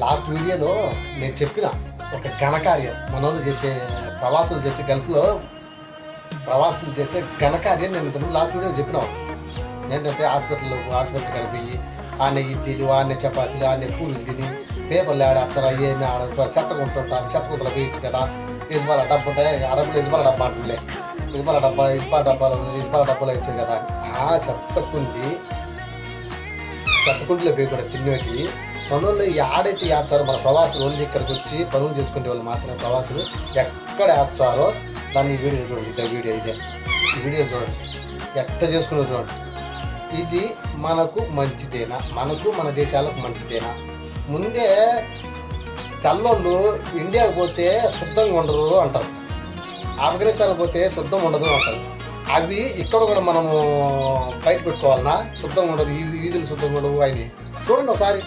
Last వీడియోలో నేను చెప్పిన ఒక ఘనకార్యం మనోళ్ళు చేసే ప్రవాసులు చేసే గల్ఫ్లో ప్రవాసులు చేసే ఘనకార్యం నేను ఇంతకుముందు లాస్ట్ వీడియో చెప్పిన ఏంటంటే హాస్పిటల్లో హాస్పిటల్ కనిపించి ఆనే ఇడ్లీలు ఆనే చపాతీలు ఆనే పూలు తిని పేపర్లు ఆడ అచ్చరా ఏమి ఆడ చెత్త కొంటుంటారు చెత్త కొంతలో వేయచ్చు కదా ఇసుబాల డబ్బు ఉంటాయి అరబులు ఇసుబాల డబ్బా అంటుండే. ఇసుబాల డబ్బా ఇసుబాల డబ్బాలు ఇసుబాల డబ్బాలో ఇచ్చారు కదా ఆ చెత్త కుండి చెత్తకుంట్లో పోయి కూడా తినేటి పనులు ఆడైతే వేస్తారో మన ప్రవాసులు ఓన్లీ ఇక్కడికి వచ్చి పనులు చేసుకునే వాళ్ళు మాత్రమే ప్రవాసులు ఎక్కడ వేస్తారో దాన్ని వీడియో చూడండి. ఇదే వీడియో ఇదే. వీడియో చూడండి. ఎట్ట చేసుకునే చూడండి. ఇది మనకు మంచిదేనా? మనకు మన దేశాలకు మంచిదేనా? ముందే తెల్లోళ్ళు ఇండియాకి పోతే శుద్ధంగా ఉండరు అంటారు. ఆఫ్ఘనిస్తాన్ పోతే శుద్ధం ఉండదు అంటారు. అవి ఇక్కడ కూడా మనము బయట పెట్టుకోవాలన్నా శుద్ధంగా ఉండదు. ఈ వీధులు శుద్ధంగా ఉండవు. అని చూడండి ఒకసారి.